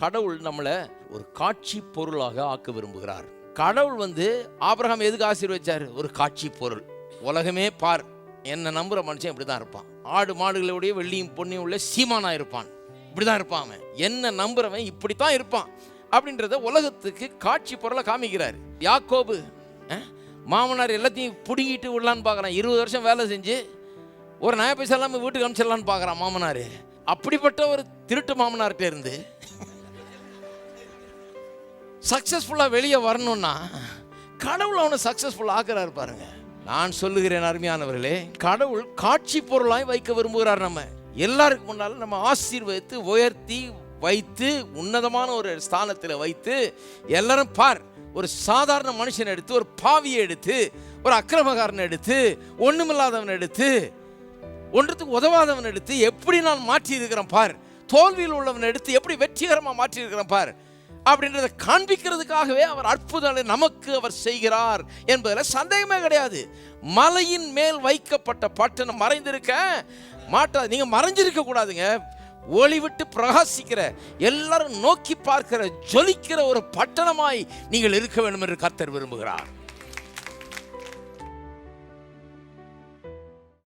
கடவுள் நம்மளை ஒரு காட்சி பொருளாக ஆக்க விரும்புகிறார். கடவுள் வந்து ஆபிரகாம் எதுக்கு ஆசீர்வச்சார் ஒரு காட்சி பொருள் உலகமே பார். என்ன நம்புகிற மனுஷன் இப்படி தான் இருப்பான். ஆடு மாடுகளுடைய வெள்ளியும் பொன்னியும் உள்ள சீமானா இருப்பான். இப்படி தான் இருப்பான் அவன். என்ன நம்புகிறவன் இப்படி தான் இருப்பான். அப்படின்றத உலகத்துக்கு காட்சி பொருளை காமிக்கிறார். யாக்கோபு மாமனார் எல்லாத்தையும் பிடுங்கிட்டு விடலான்னு பார்க்குறான். இருபது வருஷம் வேலை செஞ்சு ஒரு நய பைசா இல்லாமல் வீட்டுக்கு அனுப்பிச்சிடலான்னு பார்க்குறான் மாமனார். அப்படிப்பட்ட ஒரு திருட்டு மாமனார்கிட்ட இருந்து சக்ஸஸ்ஃபுல்லாக வெளியே வரணும்னா கடவுள் அவனை சக்ஸஸ்ஃபுல் ஆக்குறாரு பாருங்க. நான் சொல்லுகிறேன் அருமையானவர்களே கடவுள் காட்சி பொருளாய் வைக்க விரும்புகிறார் நம்ம. எல்லாருக்கு முன்னால் நம்ம ஆசீர்வதித்து உயர்த்தி வைத்து உன்னதமான ஒரு ஸ்தானத்தில் வைத்து எல்லாரும் பார் ஒரு சாதாரண மனுஷனை எடுத்து ஒரு பாவியை எடுத்து ஒரு அக்கிரமகாரனை எடுத்து ஒன்றுமில்லாதவனை எடுத்து ஒன்றுத்துக்கு உதவாதவன் எடுத்து எப்படி நான் மாற்றி இருக்கிறேன் பார்? தோல்வியில் உள்ளவன் எடுத்து எப்படி வெற்றிகரமாக மாற்றி இருக்கிறேன் பார்? அப்படின்றத காண்பிக்கிறதுக்காகவே அவர் அற்புதங்களை நமக்கு அவர் செய்கிறார் என்பதில் சந்தேகமே கிடையாது. மலையின் மேல் வைக்கப்பட்ட பட்டணம் மறைந்திருக்க மாட்டாது. நீங்கள் மறைஞ்சிருக்க கூடாதுங்க. ஒளி விட்டு பிரகாசிக்கிற எல்லாரும் நோக்கி பார்க்கிற ஜொலிக்கிற ஒரு பட்டணமாய் நீங்கள் இருக்க வேண்டும் என்று கர்த்தர் விரும்புகிறார்.